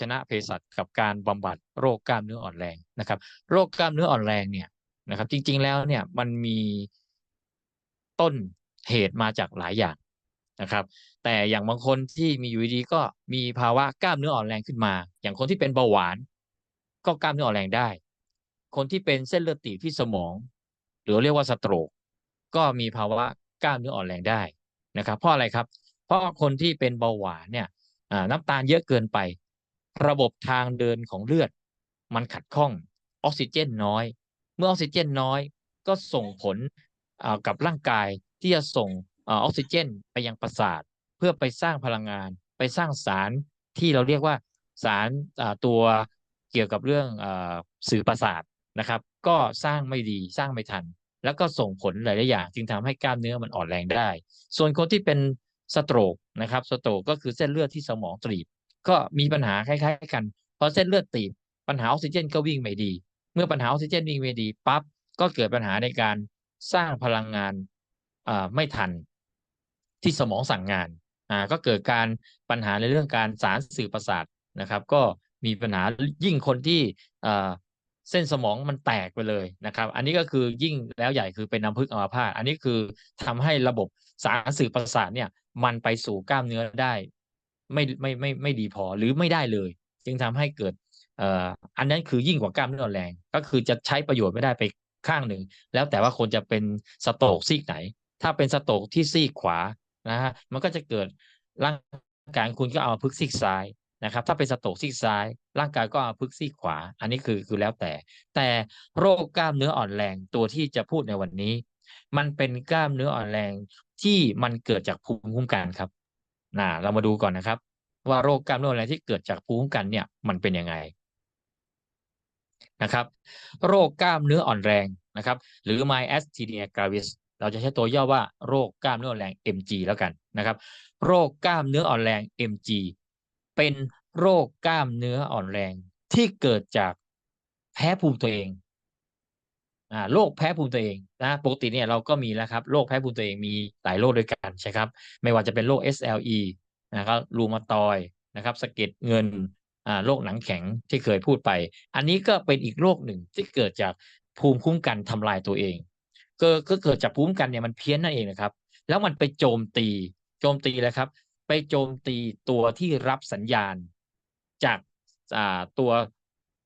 ชนะเภสัชกับการบำบัดโรคกล้ามเนื้ออ่อนแรงนะครับ โรคกล้ามเนื้ออ่อนแรงเนี่ยนะครับ จริง ๆแล้วเนี่ยมันมีต้นเหตุมาจากหลายอย่างนะครับ แต่อย่างบางคนที่มีอยู่ดีๆก็มีภาวะกล้ามเนื้ออ่อนแรงขึ้นมา อย่างคนที่เป็นเบาหวาน ก็กล้ามเนื้ออ่อนแรงได้ คนที่เป็นเส้นเลือดตีบที่สมอง หรือเรียกว่าสโตรกก็มีภาวะกล้ามเนื้ออ่อนแรงได้นะครับ เพราะอะไรครับ เพราะคนที่เป็นเบาหวานเนี่ยน้ำตาลเยอะเกินไป ระบบทางเดินของเลือด มันขัดข้องออกซิเจนน้อย เมื่อออกซิเจนน้อยก็ส่งผลกับร่างกายที่จะส่งออกซิเจนไปยังประสาท เพื่อไปสร้างพลังงาน ไปสร้างสารที่เราเรียกว่าสารตัวเกี่ยวกับเรื่องสื่อประสาทนะครับ ก็สร้างไม่ดีสร้างไม่ทัน แล้วก็ส่งผลหลาย ๆ อย่าง จึงทำให้กล้ามเนื้อมันอ่อนแรงได้ ส่วนคนที่เป็นสโตรกนะครับสโตรกก็คือเส้นเลือดที่สมองตีบ ก็มีปัญหาคล้ายๆกันเพราะเส้นเลือดตีบปัญหาออกซิเจนก็วิ่งไม่ดี เมื่อปัญหาออกซิเจนวิ่งไม่ดีปั๊บก็เกิดปัญหาในการสร้างพลังงานไม่ทัน ที่สมองสั่งงานอ่าก็เกิดการปัญหาในเรื่องการสารสื่อประสาทนะครับ ก็มีปัญหายิ่งคนที่เส้นสมองมันแตกไปเลยนะครับ อันนี้ก็คือยิ่งแล้วใหญ่คือเป็นน้ำพึกอัมพาตอันนี้คือทำให้ระบบสารสื่อประสาทเนี่ยมันไปสู่กล้ามเนื้อได้ ไม่ไม่ไม่ไม่ดีพอหรือไม่ได้เลย จึงทำให้เกิดเอ่ออันนั้นคือยิ่งกว่ากล้ามเนื้อแรง ก็คือจะใช้ประโยชน์ไม่ได้ไปข้างหนึ่ง แล้วแต่ว่าคนจะเป็นสโตกซีกไหน ถ้าเป็นสโตกที่ซีกขวานะฮะมันก็จะเกิดร่างกายคุณก็เอาพึกซีกซ้ายนะครับ ถ้าเป็นสโตกซีกซ้าย ร่างกายก็เอาพึกซีกขวา อันนี้คือคือแล้วแต่ แต่โรคกล้ามเนื้ออ่อนแรงตัวที่จะพูดในวันนี้ มันเป็นกล้ามเนื้ออ่อนแรงที่มันเกิดจากภูมิคุ้มกันครับ นะเรามาดูก่อนนะครับ ว่าโรคกล้ามเนื้ออ่อนแรงที่เกิดจากภูมิคุ้มกันเนี่ยมันเป็นยังไงนะครับ โรคกล้ามเนื้ออ่อนแรงนะครับ หรือ myasthenia gravis เราจะใช้ตัวย่อว่าโรคกล้ามเนื้ออ่อนแรง MG แล้วกันนะครับ โรคกล้ามเนื้ออ่อนแรง MG เป็นโรคกล้ามเนื้ออ่อนแรงที่เกิดจากแพ้ภูมิตัวเอง อ่าโรคแพ้ภูมิตัวเองนะปกติเนี่ยเราก็มีแล้วครับโรคแพ้ภูมิตัวเองมีหลายโรคด้วยกันใช่ครับ ไม่ว่าจะเป็นโรค SLE นะครับรูมาตอยนะครับสะเก็ดเงินอ่าโรคหนังแข็งที่เคยพูดไป อันนี้ก็เป็นอีกโรคหนึ่งที่เกิดจากภูมิคุ้มกันทำลายตัวเองก็ก็เกิดจากภูมิคุ้มกันเนี่ยมันเพี้ยนนั่นเองนะครับ แล้วมันไปโจมตี โจมตีแล้วครับ ไปโจมตีตัวที่รับสัญญาณ จากอ่าตัว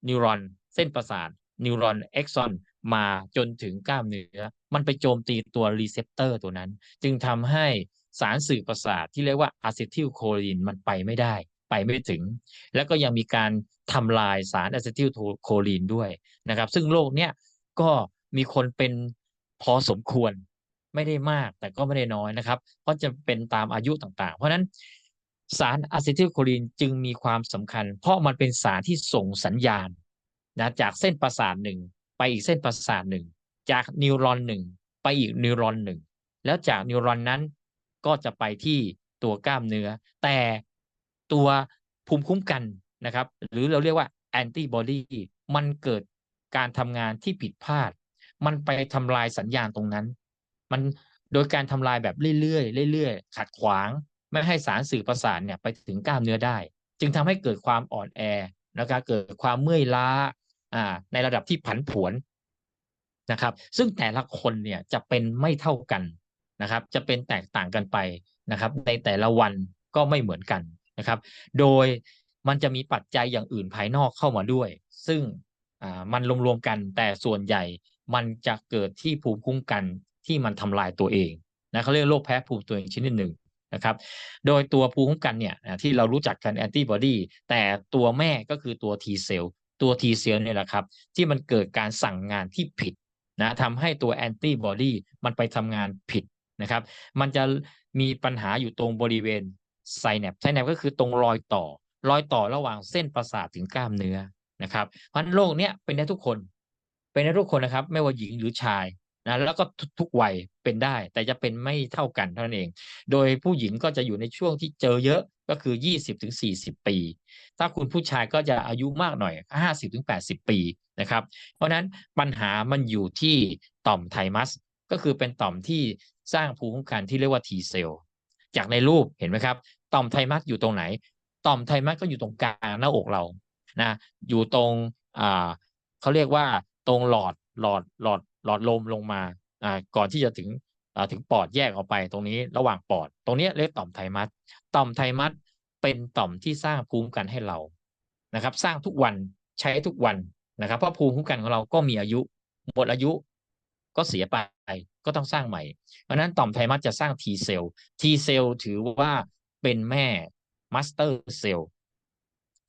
นิวรอนเส้นประสาทนิวรอนเอ็กซอน มาจนถึงกล้ามเนื้อ มันไปโจมตีตัวรีเซพเตอร์ตัวนั้น จึงทำให้สารสื่อประสาทที่เรียกว่าอะซิทิลโคลีนมันไปไม่ได้ ไปไม่ถึง แล้วก็ยังมีการทำลายสารอะซิทิลโคลีนด้วยนะครับ ซึ่งโรคเนี้ยก็มีคนเป็นพอสมควรไม่ได้มากแต่ก็ไม่ได้น้อยนะครับ เพราะจะเป็นตามอายุต่างๆ เพราะนั้นสารอะซิทิลโคลีนจึงมีความสำคัญ เพราะมันเป็นสารที่ส่งสัญญาณนะจากเส้นประสาทหนึ่ง ไปอีกเส้นประสาทหนึ่ง จากนิวรอนหนึ่งไปอีกนิวรอนหนึ่ง แล้วจากนิวรอนนั้นก็จะไปที่ตัวกล้ามเนื้อ แต่ตัวภูมิคุ้มกันนะครับ หรือเราเรียกว่าแอนติบอดีมันเกิดการทำงานที่ผิดพลาด มันไปทำลายสัญญาณตรงนั้น มันโดยการทำลายแบบเรื่อยๆเรื่อยๆขัดขวาง ไม่ให้สารสื่อประสาทเนี่ยไปถึงกล้ามเนื้อได้ จึงทำให้เกิดความอ่อนแอนะครับเกิดความเมื่อยล้า ในระดับที่ผันผวนนะครับ ซึ่งแต่ละคนเนี่ยจะเป็นไม่เท่ากันนะครับ จะเป็นแตกต่างกันไปนะครับ ในแต่ละวันก็ไม่เหมือนกันนะครับ โดยมันจะมีปัจจัยอย่างอื่นภายนอกเข้ามาด้วย ซึ่งมันรวมๆกันแต่ส่วนใหญ่มันจะเกิดที่ภูมิคุ้มกันที่มันทำลายตัวเองนะเขาเรียกโรคแพ้ภูมิตัวเองชนิดหนึ่งนะครับ โดยตัวภูมิคุ้มกันเนี่ยที่เรารู้จักกันแอนติบอดีแต่ตัวแม่ก็คือตัว T เซลล์ ตัว T เซลล์เนี่ยแหละครับ ที่มันเกิดการสั่งงานที่ผิดนะทำให้ตัวแอนติบอดีมันไปทำงานผิดนะครับ มันจะมีปัญหาอยู่ตรงบริเวณไซแนปไซแนปก็คือตรงรอยต่อ รอยต่อระหว่างเส้นประสาทถึงกล้ามเนื้อนะครับเพราะโรคเนี้ยเป็นได้ทุกคน เป็นได้ทุกคนนะครับ ไม่ว่าหญิงหรือชายนะแล้วก็ทุกวัยเป็นได้ แต่จะเป็นไม่เท่ากันเท่านั้นเอง โดยผู้หญิงก็จะอยู่ในช่วงที่เจอเยอะ ก็คือ 20-40ปี ถ้าคุณผู้ชายก็จะอายุมากหน่อย 50-80ปีนะครับ เพราะนั้นปัญหามันอยู่ที่ต่อมไทมัส ก็คือเป็นต่อมที่สร้างภูมิคุ้มกันที่เรียกว่า T เซลล์จากในรูปเห็นไหมครับ ต่อมไทมัสอยู่ตรงไหน ต่อมไทมัสก็อยู่ตรงกลางหน้าอกเรานะอยู่ตรงอ่าเขาเรียกว่าตรงหลอดหลอดหลอดหลอดลมลงมาอ่าก่อนที่จะถึง ถึงปอดแยกออกไปตรงนี้ระหว่างปอด ตรงนี้เรียกต่อมไทมัสต่อมไทมัสเป็นต่อมที่สร้างภูมิคุ้มกันให้เรานะครับ สร้างทุกวันใช้ทุกวันนะครับ เพราะภูมิคุ้มกันของเราก็มีอายุ หมดอายุก็เสียไปก็ต้องสร้างใหม่ เพราะนั้นต่อมไทมัสจะสร้าง T เซลล์ T เซลล์ถือว่าเป็นแม่มาสเตอร์เซลล์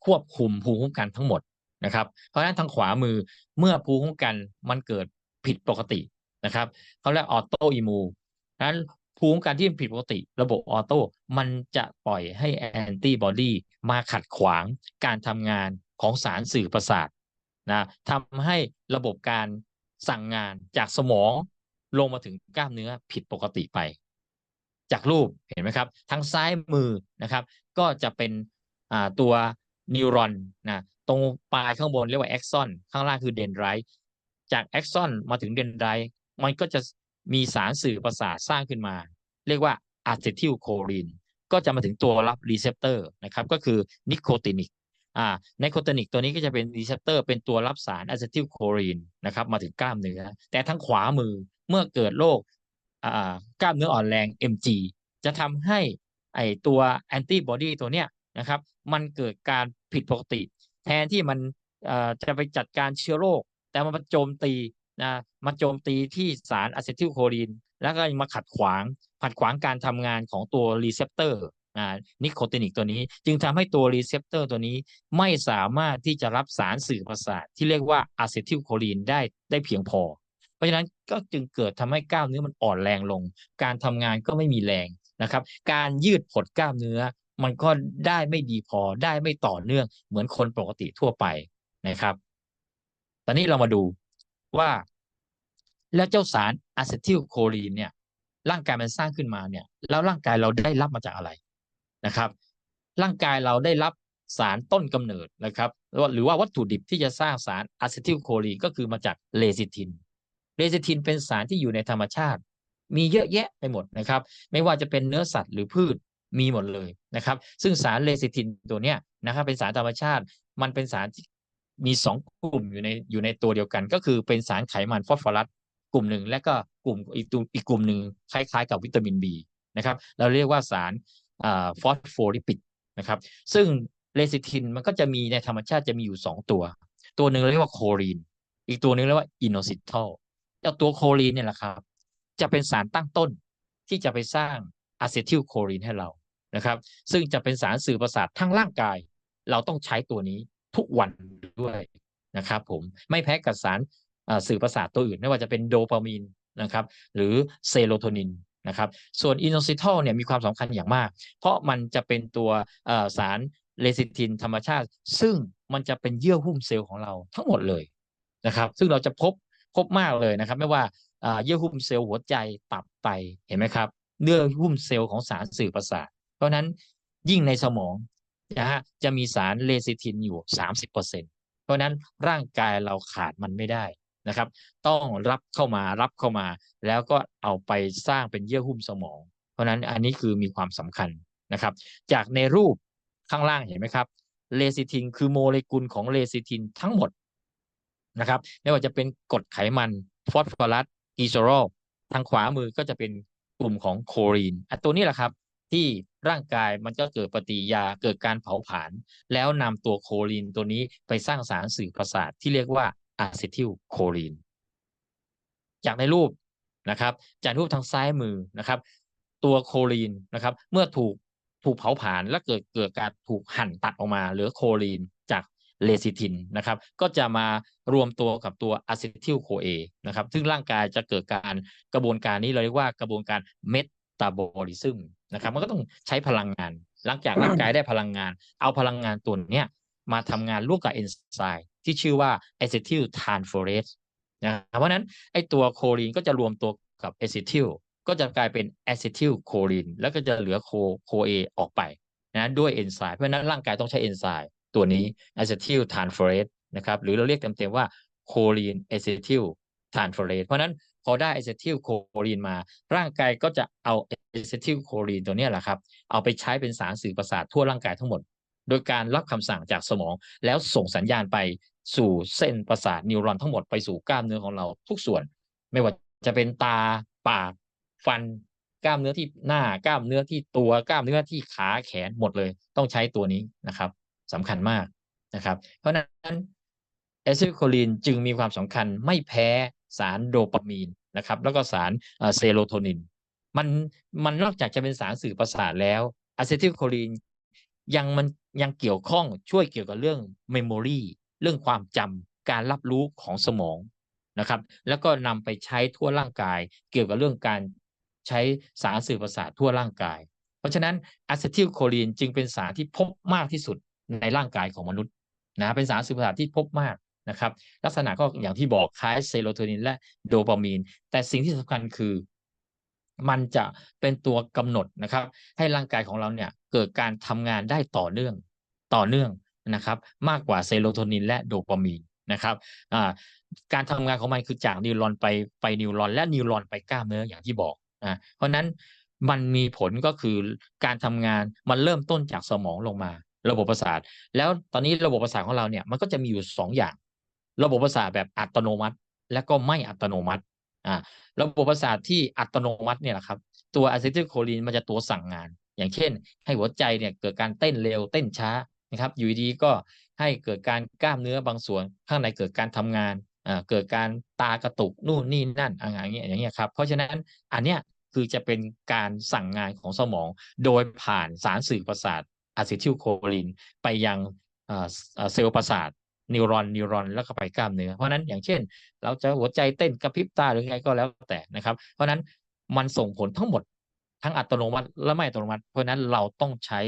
ควบคุมภูมิคุ้มกันทั้งหมดนะครับ เพราะฉะนั้นทางขวามือเมื่อภูมิคุ้มกันมันเกิดผิดปกติ นะครับเขาเรียกออโตอิมูนั้นภูมิคุ้มกันที่ผิดปกติระบบออโต้มันจะปล่อยให้แอนติบอดีมาขัดขวางการทำงานของสารสื่อประสาทนะทำให้ระบบการสั่งงานจากสมองลงมาถึงกล้ามเนื้อผิดปกติไป จากรูปเห็นไหมครับ ทางซ้ายมือนะครับ ก็จะเป็นตัวนิวรอนนะตรงปลายข้างบนเรียกว่าแอ็กซอนข้างล่างคือเดนไรจากแอ็กซอนมาถึงเดนไร มันก็จะมีสารสื่อประสาทสร้างขึ้นมา เรียกว่าอะเซทิลโคลีนก็จะมาถึงตัวรับรีเซพเตอร์นะครับก็คือนิโคตินิกอ่าไนโคตินิกตัวนี้ก็จะเป็นรีเซพเตอร์เป็นตัวรับสารอะเซทิลโคลีนนะครับมาถึงกล้ามเนื้อ แต่ทางขวามือเมื่อเกิดโรคอ่ากล้ามเนื้ออ่อนแรง MG จะทำให้ไอตัวแอนติบอดีตัวเนี้ยนะครับมันเกิดการผิดปกติ แทนที่มันจะไปจัดการเชื้อโรค แต่มันโจมตี นะมาโจมตีที่สารอะเซทิลโคลีนแล้วก็มาขัดขวางขัดขวางการทำงานของตัวรีเซพเตอร์นิโคตินิกตัวนี้ จึงทำให้ตัวรีเซพเตอร์ตัวนี้ไม่สามารถที่จะรับสารสื่อประสาทที่เรียกว่าอะเซทิลโคลีนได้ได้เพียงพอ เพราะฉะนั้นก็จึงเกิดทำให้กล้ามเนื้อมันอ่อนแรงลง การทำงานก็ไม่มีแรงนะครับ การยืดผดกล้ามเนื้อมันก็ได้ไม่ดีพอได้ไม่ต่อเนื่องเหมือนคนปกติทั่วไปนะครับ ตอนนี้เรามาดู ว่า แล้วเจ้าสารอะเซทิลโคลีนเนี่ย ร่างกายมันสร้างขึ้นมาเนี่ย แล้วร่างกายเราได้รับมาจากอะไรนะครับ ร่างกายเราได้รับสารต้นกำเนิดนะครับ หรือว่าวัตถุดิบที่จะสร้างสารอะเซทิลโคลีนก็คือมาจากเลซิทินเลซิทินเป็นสารที่อยู่ในธรรมชาติ มีเยอะแยะไปหมดนะครับ ไม่ว่าจะเป็นเนื้อสัตว์หรือพืชมีหมดเลยนะครับ ซึ่งสารเลซิทินตัวเนี้ยนะครับ เป็นสารธรรมชาติ มันเป็นสาร มีสองกลุ่มอยู่ในอยู่ในตัวเดียวกัน ก็คือเป็นสารไขมันฟอสฟอรัสกลุ่มหนึ่งและก็กลุ่มอีกตัวอีกกลุ่มหนึ่งคล้ายๆ กับวิตามินบีนะครับเราเรียกว่าสารฟอสโฟลิปิดนะครับซึ่งเลซิทินมันก็จะมีในธรรมชาติจะมีอยู่สองตัว ตัวหนึ่งเรียกว่าโคลีน อีกตัวหนึ่งเรียกว่าอินโนซิทอลเจ้าตัวโคลีนเนี่ยแหละครับ จะเป็นสารตั้งต้นที่จะไปสร้างอะเซทิลโคลีนให้เรานะครับ ซึ่งจะเป็นสารสื่อประสาททั้งร่างกาย เราต้องใช้ตัวนี้ ทุกวันด้วยนะครับผมไม่แพ้กับสารสื่อประสาทตัวอื่น ไม่ว่าจะเป็นโดปามีนนะครับหรือเซโรโทนินนะครับส่วนอินโนซิทอลเนี่ยมีความสำคัญอย่างมาก เพราะมันจะเป็นตัวสารเลซิทินธรรมชาติ ซึ่งมันจะเป็นเยื่อหุ้มเซลล์ของเราทั้งหมดเลยนะครับ ซึ่งเราจะพบพบมากเลยนะครับ ไม่ว่าเยื่อหุ้มเซลล์หัวใจตับไตเห็นไหมครับเยื่อหุ้มเซลล์ของสารสื่อประสาท เพราะนั้นยิ่งในสมอง นะฮะจะมีสารเลซิทินอยู่ 30%เพราะนั้นร่างกายเราขาดมันไม่ได้นะครับ ต้องรับเข้ามารับเข้ามา แล้วก็เอาไปสร้างเป็นเยื่อหุ้มสมอง เพราะนั้นอันนี้คือมีความสำคัญนะครับ จากในรูปข้างล่างเห็นไหมครับเลซิทินคือโมเลกุลของเลซิทินทั้งหมดนะครับไม่ว่าจะเป็นกรดไขมันฟอสฟอรัสอีโซรอลทางขวามือก็จะเป็นกลุ่มของโคลีนอันตัวนี้แหละครับ ที่ ร่างกายมันก็เกิดปฏิยาเกิดการเผาผลาญแล้วนำตัวโคลีนตัวนี้ไปสร้างสารสื่อประสาทที่เรียกว่าอะเซทิลโคลีนจากในรูปนะครับ จากรูปทางซ้ายมือนะครับ ตัวโคลีนนะครับ เมื่อถูกถูกเผาผลาญและเกิดเกิดการถูกหั่นตัดออกมา เหลือโคลีนจากเลซิทินนะครับ ก็จะมารวมตัวกับตัวอะเซทิลโคเอนะครับซึ่งร่างกายจะเกิดการกระบวนการนี้เราเรียกว่ากระบวนการเมตาบอลิซึม นะครับ มันก็ต้องใช้พลังงาน หลังจากร่างกายได้พลังงาน เอาพลังงานตัวนี้มาทำงานร่วมกับเอนไซม์ที่ชื่อว่าอะเซทิลทานโฟเรสนะเพราะนั้นไอตัวโคลีนก็จะรวมตัวกับอะเซทิลก็จะกลายเป็นอะเซทิลโคลีนแล้วก็จะเหลือโคโคเอออกไปนะด้วยเอนไซม์เพราะนั้นร่างกายต้องใช้เอนไซม์ตัวนี้อะเซทิลทานโฟเรสนะครับหรือเราเรียกเต็มๆว่าโคลีนอะเซทิลทานโฟเรสเพราะนั้น พอได้อะเซทิลโคลีนมา ร่างกายก็จะเอาอะเซทิลโคลีนตัวนี้แหละครับ เอาไปใช้เป็นสารสื่อประสาททั่วร่างกายทั้งหมด โดยการรับคำสั่งจากสมอง แล้วส่งสัญญาณไปสู่เส้นประสาทนิวรอนทั้งหมดไปสู่กล้ามเนื้อของเราทุกส่วน ไม่ว่าจะเป็นตาปากฟันกล้ามเนื้อที่หน้ากล้ามเนื้อที่ตัวกล้ามเนื้อที่ขาแขนหมดเลย ต้องใช้ตัวนี้นะครับสำคัญมากนะครับ เพราะฉะนั้นเอซิลโคลีนจึงมีความสำคัญไม่แพ้ สารโดปามีนนะครับ แล้วก็สารเซโรโทนิน มันมันนอกจากจะเป็นสารสื่อประสาทแล้วอะเซทิลโคลีนยังมันยังเกี่ยวข้องช่วยเกี่ยวกับเรื่องเมมโมรีเรื่องความจำการรับรู้ของสมองนะครับ แล้วก็นำไปใช้ทั่วร่างกาย เกี่ยวกับเรื่องการใช้สารสื่อประสาททั่วร่างกาย เพราะฉะนั้นอะเซทิลโคลีนจึงเป็นสารที่พบมากที่สุดในร่างกายของมนุษย์นะเป็นสารสื่อประสาทที่พบมาก นะครับ ลักษณะก็อย่างที่บอกคล้ายเซโรโทนินและโดปามีน แต่สิ่งที่สำคัญคือ มันจะเป็นตัวกำหนดนะครับ ให้ร่างกายของเราเนี่ยเกิดการทำงานได้ต่อเนื่องต่อเนื่องนะครับ มากกว่าเซโรโทนินและโดปามีนนะครับการทำงานของมันคือจากนิวรอนไปไปนิวรอน และนิวรอนไปกล้ามเนื้ออย่างที่บอกนะเพราะนั้นมันมีผลก็คือการทำงานมันเริ่มต้นจากสมองลงมา ระบบประสาท แล้วตอนนี้ระบบประสาทของเราเนี่ยมันก็จะมีอยู่ 2ออย่าง ระบบประสาทแบบอัตโนมัติ และก็ไม่อัตโนมัติอ่าระบบประสาทที่อัตโนมัติเนี่ยแหละครับ ตัวอะซิทิลโคลีนมันจะตัวสั่งงาน อย่างเช่น ให้หัวใจเนี่ยเกิดการเต้นเร็วเต้นช้านะครับ อยู่ดีก็ให้เกิดการกล้ามเนื้อบางส่วน ข้างในเกิดการทำงานอ่าเกิดการตากระตุกนู่นนี่นั่นอะไรเงี้ยอย่างเงี้ยครับเพราะฉะนั้นอันเนี้ยคือจะเป็นการสั่งงานของสมอง โดยผ่านสารสื่อประสาทอะซิทิลโคลีนไปยังเซลล์ประสาท นิวรอนนิวรอนแล้วก็ไปกล้ามเนื้อเพราะนั้นอย่างเช่น เราจะหัวใจเต้นกระพริบตาหรือไงก็แล้วแต่นะครับ เพราะนั้นมันส่งผลทั้งหมดทั้งอัตโนมัติและไม่อัตโนมัติ เพราะนั้นเราต้องใช้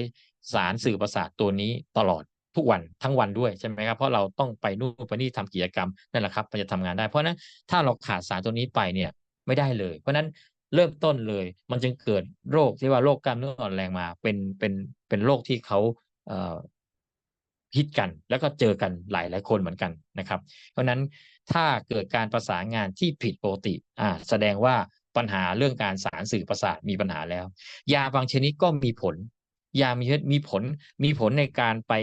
สารสื่อประสาทตัวนี้ตลอดทุกวันทั้งวันด้วยใช่ไหมครับเพราะเราต้องไปนู่นไปนี่ทำกิจกรรมนั่นแหละครับมันจะทำงานได้ เพราะนั้นถ้าเราขาดสารตัวนี้ไปเนี่ยไม่ได้เลย เพราะนั้นเริ่มต้นเลย มันจึงเกิดโรคที่ว่าโรคกล้ามเนื้ออ่อนแรงมา เป็นเป็นเป็นโรคที่เขาเอ่อ ฮิตกัน แล้วก็เจอกันหลายหลายคนเหมือนกันนะครับ เพราะนั้นถ้าเกิดการประสานงานที่ผิดปกติอ่าแสดงว่าปัญหาเรื่องการสารสื่อประสาทมีปัญหาแล้ว ยาบางชนิดก็มีผล ยามีมีผลมีผลในการไป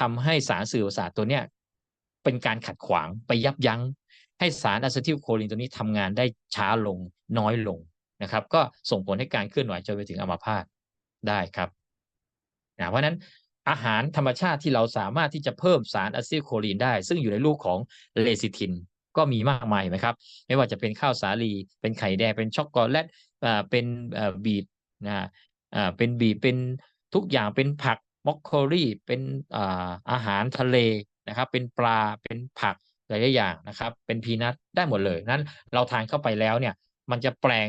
ทำให้สารสื่อประสาทตัวเนี้ยเป็นการขัดขวางไปยับยั้ง ให้สารอะซิทิลโคลินตัวนี้ทำงานได้ช้าลงน้อยลงนะครับ ก็ส่งผลให้การเคลื่อนไหวจนไปถึงอัมาพาตได้ครับนะเพราะนั้น อาหารธรรมชาติที่เราสามารถที่จะเพิ่มสารอะซิลโคลีนได้ ซึ่งอยู่ในรูปของเลซิทินก็มีมากมายไหมครับ ไม่ว่าจะเป็นข้าวสาลี เป็นไข่แดง เป็นช็อกโกแลตอ่าเป็นอ่าบีทนะอ่าเป็นบีทเป็นทุกอย่างเป็นผักมอคโคลีเป็นอ่าอาหารทะเลนะครับ เป็นปลาเป็นผักหลายอย่างนะครับ เป็นพีนัทได้หมดเลยนั้นเราทานเข้าไปแล้วเนี่ย มันจะแปลง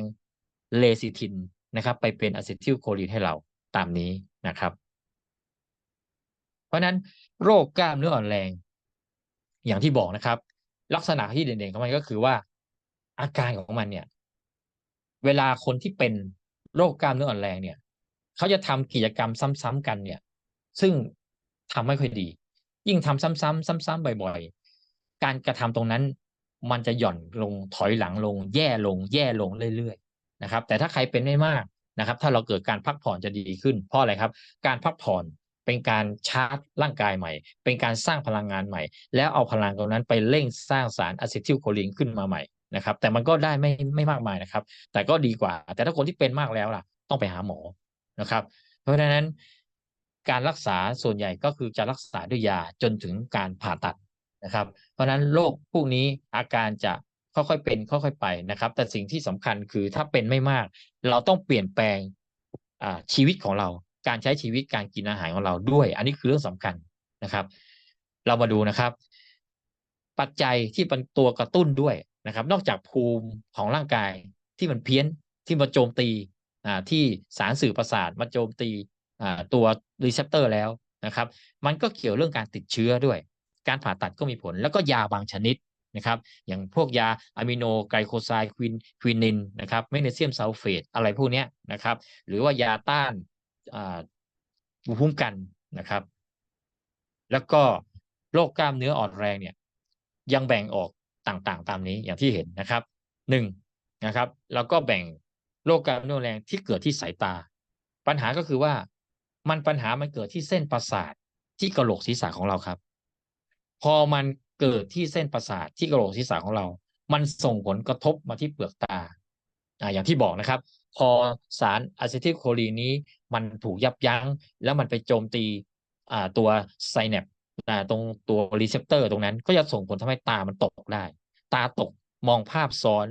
เลซิทินนะครับ ไปเป็นอะซิทิลโคลีนให้เราตามนี้นะครับ เพราะนั้นโรคกล้ามเนื้ออ่อนแรง อย่างที่บอกนะครับ ลักษณะที่เด่นๆของมันก็คือว่า อาการของมันเนี่ย เวลาคนที่เป็นโรคกล้ามเนื้ออ่อนแรงเนี่ยเขาจะทำกิจกรรมซ้ำๆกันเนี่ย ซึ่งทำไม่ค่อยดี ยิ่งทำซ้ำๆซ้ำๆบ่อย ๆ การกระทำตรงนั้น มันจะหย่อนลงถอยหลังลง แย่ลง แย่ลงเรื่อยๆนะครับ แต่ถ้าใครเป็นไม่มากนะครับ ถ้าเราเกิดการพักผ่อนจะดีขึ้น เพราะอะไรครับ การพักผ่อน เป็นการชาร์จร่างกายใหม่ เป็นการสร้างพลังงานใหม่ แล้วเอาพลังตรงนั้นไปเร่งสร้างสารอะซิทิลโคลินขึ้นมาใหม่นะครับ แต่มันก็ได้ไม่ไม่มากมายนะครับ แต่ก็ดีกว่า แต่ถ้าคนที่เป็นมากแล้วล่ะ ต้องไปหาหมอนะครับ เพราะฉะนั้นการรักษาส่วนใหญ่ก็คือจะรักษาด้วยยาจนถึงการผ่าตัดนะครับ เพราะฉะนั้นโรคพวกนี้อาการจะค่อยๆเป็นค่อยๆไปนะครับ แต่สิ่งที่สำคัญคือถ้าเป็นไม่มาก เราต้องเปลี่ยนแปลงชีวิตของเรา การใช้ชีวิตการกินอาหารของเราด้วย อันนี้คือเรื่องสำคัญนะครับ เรามาดูนะครับ ปัจจัยที่เป็นตัวกระตุ้นด้วยนะครับ นอกจากภูมิของร่างกายที่มันเพี้ยนที่มาโจมตีที่สารสื่อประสาทมาโจมตีตัวรีเซพเตอร์แล้วนะครับ มันก็เกี่ยวเรื่องการติดเชื้อด้วย การผ่าตัดก็มีผล แล้วก็ยาบางชนิดนะครับ อย่างพวกยาอะมิโนไกลโคไซด์ควินควินินนะครับแมกนีเซียมซัลเฟตอะไรพวกนี้นะครับ หรือว่ายาต้าน ภูมิคุ้มกันนะครับ แล้วก็โรคกล้ามเนื้ออ่อนแรงเนี่ย ยังแบ่งออกต่างๆ ตามนี้อย่างที่เห็นนะครับหนึ่งนะครับ แล้วก็แบ่งโรคกล้ามเนื้อแรงที่เกิดที่สายตา ปัญหาก็คือว่ามันปัญหามันเกิดที่เส้นประสาทที่กระโหลกศีรษะของเราครับ พอมันเกิดที่เส้นประสาทที่กระโหลกศีรษะของเรา มันส่งผลกระทบมาที่เปลือกตาอ่าอย่างที่บอกนะครับ พอสารอะซิทิลโคลีนนี้ มันถูกยับยั้ง แล้วมันไปโจมตีอ่าตัวไซแนปตรงตัวรีเซพเตอร์ตรงนั้นก็จะส่งผลทำให้ตามันตกได้ ตาตกมองภาพซ้อน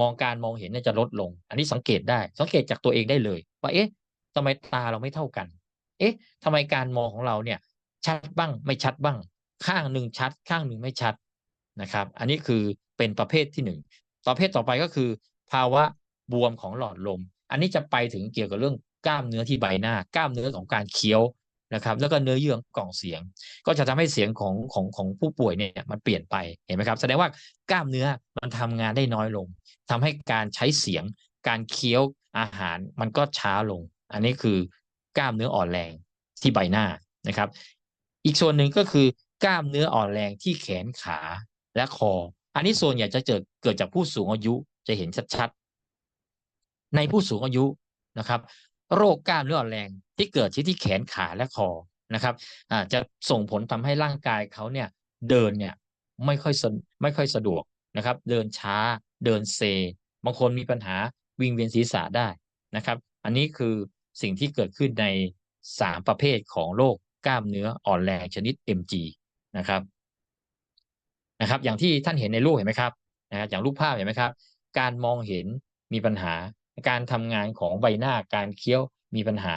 มองการมองเห็นเนี่ยจะลดลง อันนี้สังเกตได้ สังเกตจากตัวเองได้เลย ว่าเอ๊ะทำไมตาเราไม่เท่ากัน เอ๊ะทำไมการมองของเราเนี่ย ชัดบ้างไม่ชัดบ้าง ข้างหนึ่งชัด ข้างหนึ่งไม่ชัดนะครับ อันนี้คือเป็นประเภทที่หนึ่งประเภทต่อไปก็คือ ภาวะบวมของหลอดลม อันนี้จะไปถึงเกี่ยวกับเรื่อง กล้ามเนื้อที่ใบหน้ากล้ามเนื้อของการเคี้ยวนะครับ แล้วก็เนื้อเยื่อกล่องเสียง ก็จะทำให้เสียงของของของผู้ป่วยเนี่ยมันเปลี่ยนไปเห็นไหมครับ แสดงว่ากล้ามเนื้อมันทำงานได้น้อยลงทำให้การใช้เสียง การเคี้ยวอาหารมันก็ช้าลง อันนี้คือกล้ามเนื้ออ่อนแรงที่ใบหน้านะครับ อีกส่วนหนึ่งก็คือกล้ามเนื้ออ่อนแรงที่แขนขาและคอ อันนี้ส่วนใหญ่จะเกิดเกิดจากผู้สูงอายุจะเห็นชัดๆในผู้สูงอายุนะครับ โรคกล้ามเนื้ออ่อนแรงที่เกิดที่ที่แขนขาและคอนะครับอาจะส่งผลทำให้ร่างกายเขาเนี่ยเดินเนี่ยไม่ค่อยสไม่ค่อยสะดวกนะครับ เดินช้าเดินเซ บางคนมีปัญหาวิงเวียนศีรษะได้นะครับ อันนี้คือสิ่งที่เกิดขึ้นในสามประเภทของโรคกล้ามเนื้ออ่อนแรงชนิด MG นะครับนะครับ อย่างที่ท่านเห็นในรูปเห็นไหมครับนะอย่างรูปภาพเห็นไหมครับ การมองเห็นมีปัญหา การทำงานของใบหน้าการเคี้ยวมีปัญหา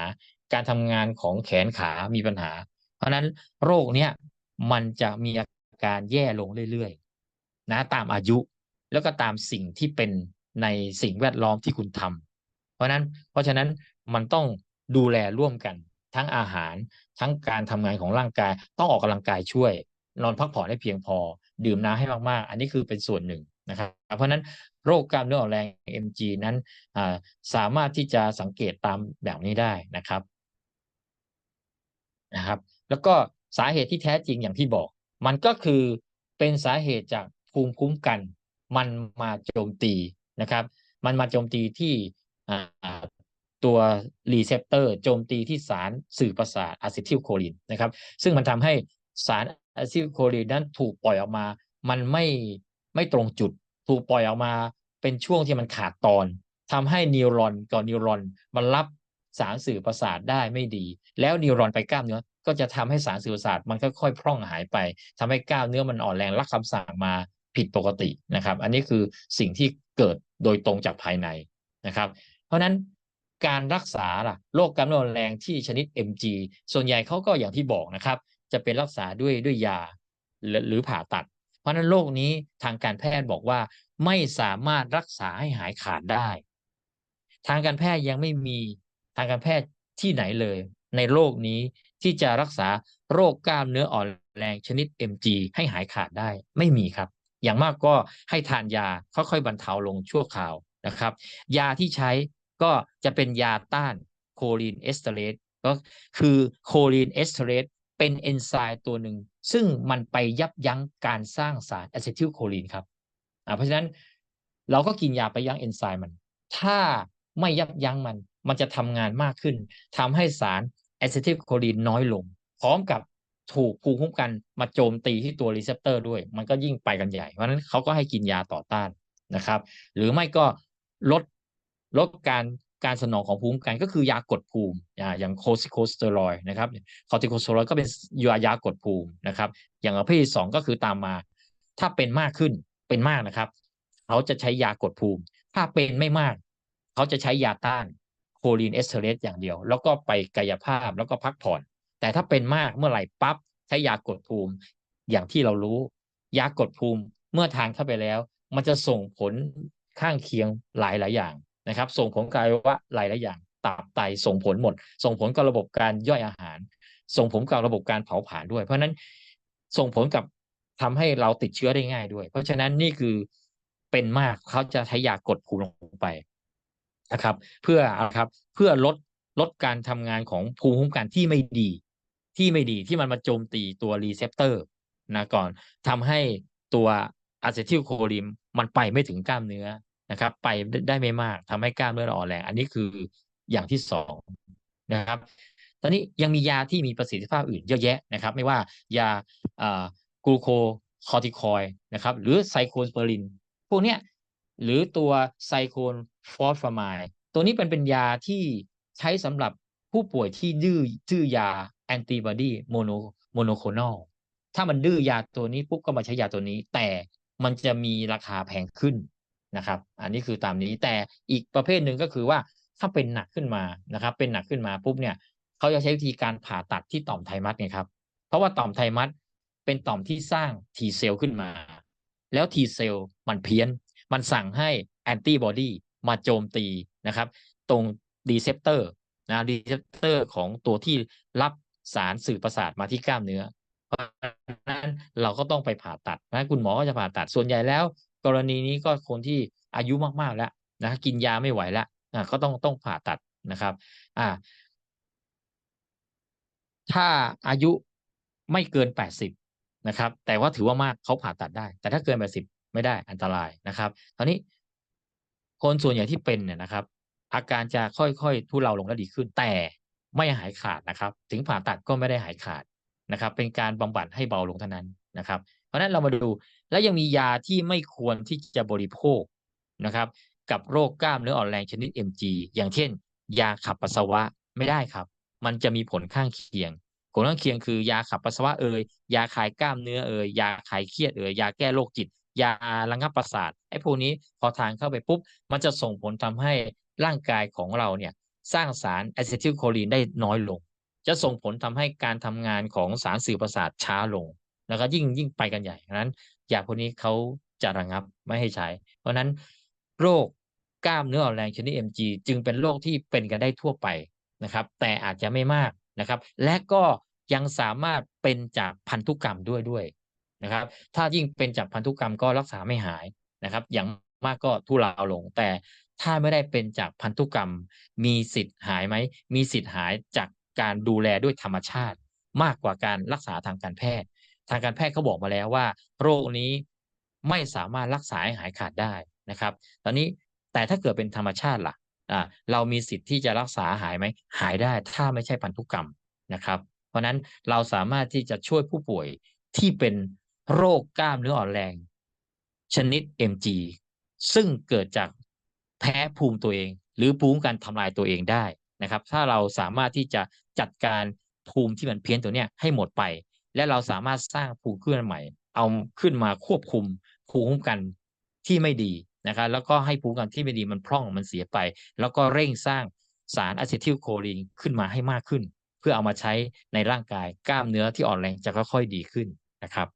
การทำงานของแขนขามีปัญหา เพราะนั้นโรคเนี้ยมันจะมีอาการแย่ลงเรื่อยๆนะตามอายุแล้วก็ตามสิ่งที่เป็นในสิ่งแวดล้อมที่คุณทำเพราะนั้นเพราะฉะนั้นมันต้องดูแลร่วมกัน ทั้งอาหารทั้งการทำงานของร่างกาย ต้องออกกำลังกายช่วย นอนพักผ่อนให้เพียงพอ ดื่มน้ำให้มากๆ อันนี้คือเป็นส่วนหนึ่ง นะครับเพราะนั้นโรคกล้ามเนื้ออ่อนแรง MG นั้นสามารถที่จะสังเกตตามแบบนี้ได้นะครับนะครับ แล้วก็สาเหตุที่แท้จริงอย่างที่บอก มันก็คือเป็นสาเหตุจากภูมิคุ้มกัน มันมาโจมตีนะครับ มันมาโจมตีที่ตัวรีเซพเตอร์โจมตีที่สารสื่อประสาทอะซิทิลโคลินนะครับ ซึ่งมันทำให้สารอะซิทิลโคลินนั้นถูกปล่อยออกมา มันไม่ ไม่ตรงจุด ถูกปล่อยออกมาเป็นช่วงที่มันขาดตอนทำให้นิวรอนกับนิวรอนมันรับสารสื่อประสาทได้ไม่ดี แล้วนิวรอนไปกล้ามเนื้อก็จะทำให้สารสื่อประสาทมันค่อยๆพร่องหายไปทำให้กล้ามเนื้อมันอ่อนแรงรับคำสั่งมาผิดปกตินะครับ อันนี้คือสิ่งที่เกิดโดยตรงจากภายในนะครับ เพราะนั้นการรักษาล่ะโรคกล้ามเนื้อแรงที่ชนิด MG ส่วนใหญ่เขาก็อย่างที่บอกนะครับ จะเป็นรักษาด้วยด้วยยาหรือผ่าตัด เพราะนั้นโรคนี้ทางการแพทย์บอกว่าไม่สามารถรักษาให้หายขาดได้ ทางการแพทย์ยังไม่มีทางการแพทย์ที่ไหนเลย ในโรคนี้ที่จะรักษาโรคกล้ามเนื้ออ่อนแรงชนิด MG ให้หายขาดได้ไม่มีครับ อย่างมากก็ให้ทานยาค่อยๆบรรเทาลงชั่วคราวนะครับ ยาที่ใช้ก็จะเป็นยาต้านโคลีนเอสเตเรสก็คือโคลีนเอสเตเรส เป็นเอนไซม์ตัวหนึ่ง ซึ่งมันไปยับยั้งการสร้างสารอะซิทิลโคลีนครับเพราะฉะนั้นเราก็กินยาไปยั้งเอนไซม์มัน ถ้าไม่ยับยั้งมัน มันจะทำงานมากขึ้นทำให้สารแอซิทิลโคลีนน้อยลง พร้อมกับถูกภูมิคุ้มกันมาโจมตีที่ตัวรีเซพเตอร์ด้วย มันก็ยิ่งไปกันใหญ่ เพราะฉะนั้นเขาก็ให้กินยาต่อต้านนะครับ หรือไม่ก็ลดลดการ การสนองของภูมิคุ้มกันก็คือยากดภูมิอย่างโคซิโคสเตอรอยนะครับคอติโคสเตอรอยก็เป็นยายากดภูมินะครับ อย่างประเภทสองก็คือตามมา ถ้าเป็นมากขึ้นเป็นมากนะครับ เขาจะใช้ยากดภูมิ ถ้าเป็นไม่มาก เขาจะใช้ยาต้านโคลีนเอสเทเรสอย่างเดียว แล้วก็ไปกายภาพแล้วก็พักผ่อน แต่ถ้าเป็นมากเมื่อไหร่ปั๊บใช้ยากดภูมิอย่างที่เรารู้ ยากดภูมิเมื่อทานเข้าไปแล้ว มันจะส่งผลข้างเคียงหลายหลายอย่าง นะครับ ส่งผลกายว่าหลายหลายอย่างตับไตส่งผลหมด ส่งผลกับระบบการย่อยอาหาร ส่งผลกับระบบการเผาผลาญด้วย เพราะนั้นส่งผลกับทำให้เราติดเชื้อได้ง่ายด้วย เพราะฉะนั้นนี่คือเป็นมากเขาจะใช้ยากดภูมิลงไปนะครับ เพื่อครับเพื่อลดลดการทำงานของภูมิคุ้มกันที่ไม่ดี ที่ไม่ดีที่มันมาโจมตีตัวรีเซพเตอร์นะก่อนทำให้ตัวอะเซทิลโคลิมมันไปไม่ถึงกล้ามเนื้อ นะครับ ไปได้ไม่มากทำให้กล้ามเนื้ออ่อนแรง อันนี้คืออย่างที่สองนะครับ ตอนนี้ยังมียาที่มีประสิทธิภาพอื่นเยอะแยะนะครับ ไม่ว่ายากลูโคคอร์ติคอยนะครับ หรือไซโคลสเปอริน พวกเนี้ยหรือตัวไซโคลฟอสฟามายตัวนี้เป็นเป็นยาที่ใช้สำหรับผู้ป่วยที่ดื้อดื้อยาแอนติบอดีโมโนโมโนโคลอลถ้ามันดื้อยาตัวนี้ปุ๊บก็มาใช้ยาตัวนี้ แต่มันจะมีราคาแพงขึ้น นะครับ อันนี้คือตามนี้แต่อีกประเภทหนึ่งก็คือว่าถ้าเป็นหนักขึ้นมานะครับ เป็นหนักขึ้นมาปุ๊บเนี่ยเขาจะใช้วิธีการผ่าตัดที่ต่อมไทมัสไงครับ เพราะว่าต่อมไทมัสเป็นต่อมที่สร้าง T เซลล์ขึ้นมา แล้ว T เซลล์มันเพี้ยน มันสั่งให้แอนติบอดีมาโจมตีนะครับ ตรงรีเซปเตอร์นะรีเซปเตอร์ของตัวที่รับสารสื่อประสาทมาที่กล้ามเนื้อ เพราะฉะนั้นเราก็ต้องไปผ่าตัดนะคุณหมอก็จะผ่าตัดส่วนใหญ่แล้ว กรณีนี้ก็คนที่อายุมากๆแล้วนะกินยาไม่ไหวแล้วอ่าก็ต้องต้องผ่าตัดนะครับอ่าถ้าอายุไม่เกิน 80 นะครับ แต่ว่าถือว่ามากเขาผ่าตัดได้ แต่ถ้าเกิน 80 ไม่ได้อันตรายนะครับตอนนี้คนส่วนใหญ่ที่เป็นเนี่ยนะครับ อาการจะค่อยๆทุเลาลงและดีขึ้น แต่ไม่หายขาดนะครับ ถึงผ่าตัดก็ไม่ได้หายขาดนะครับ เป็นการบำบัดให้เบาลงเท่านั้นนะครับ ราะฉะนั้นเรามาดูแล้วยังมียาที่ไม่ควรที่จะบริโภคนะครับ กับโรคกล้ามเนื้ออ่อนแรงชนิด MG อย่างเช่น ยาขับปัสสาวะไม่ได้ครับ มันจะมีผลข้างเคียง ผลข้างเคียงคือยาขับปัสสาวะเอ่ยยาคลายกล้ามเนื้อเอ่ยยาคลายเครียดเอ่ยยาแก้โรคจิต ยาระงับประสาทไอ้พวกนี้พอทานเข้าไปปุ๊บ มันจะส่งผลทำให้ร่างกายของเราเนี่ยสร้างสารอะซิทิลโคลีนได้น้อยลง จะส่งผลทำให้การทำงานของสารสื่อประสาทช้าลง แล้วก็ยิ่งยิ่งไปกันใหญ่ฉะนั้นยาพวกนี้เขาจะระงับไม่ให้ใช้ เพราะนั้นโรคกล้ามเนื้ออ่อนแรงชนิด MG จึงเป็นโรคที่เป็นกันได้ทั่วไปนะครับ แต่อาจจะไม่มากนะครับ และก็ยังสามารถเป็นจากพันธุกรรมด้วยด้วยนะครับ ถ้ายิ่งเป็นจากพันธุกรรมก็รักษาไม่หายนะครับ อย่างมากก็ทุเลาลง แต่ถ้าไม่ได้เป็นจากพันธุกรรม มีสิทธิ์หายไหม มีสิทธิ์หายจากการดูแลด้วยธรรมชาติ มากกว่าการรักษาทางการแพทย์ ทางการแพทย์เขาบอกมาแล้วว่า โรคนี้ไม่สามารถรักษาให้หายขาดได้นะครับ ตอนนี้แต่ถ้าเกิดเป็นธรรมชาติล่ะอ่าเรามีสิทธิ์ที่จะรักษาหายไหมหายได้ถ้าไม่ใช่พันธุกรรมนะครับ เพราะนั้นเราสามารถที่จะช่วยผู้ป่วยที่เป็นโรคกล้ามเนื้ออ่อนแรง ชนิด MG ซึ่งเกิดจากแพ้ภูมิตัวเอง หรือภูมิการทำลายตัวเองได้นะครับ ถ้าเราสามารถที่จะจัดการภูมิที่มันเพี้ยนตัวเนี้ยให้หมดไป และเราสามารถสร้างภูมิขึ้นใหม่ เอาขึ้นมาควบคุมภูมิคุ้มกันที่ไม่ดีนะครับแล้วก็ให้ภูมิคุ้มกันที่ไม่ดีมันพร่องมันเสียไป แล้วก็เร่งสร้างสารอะซิทิลโคลีนขึ้นมาให้มากขึ้น เพื่อเอามาใช้ในร่างกายกล้ามเนื้อที่อ่อนแรงจะค่อยๆดีขึ้นนะครับ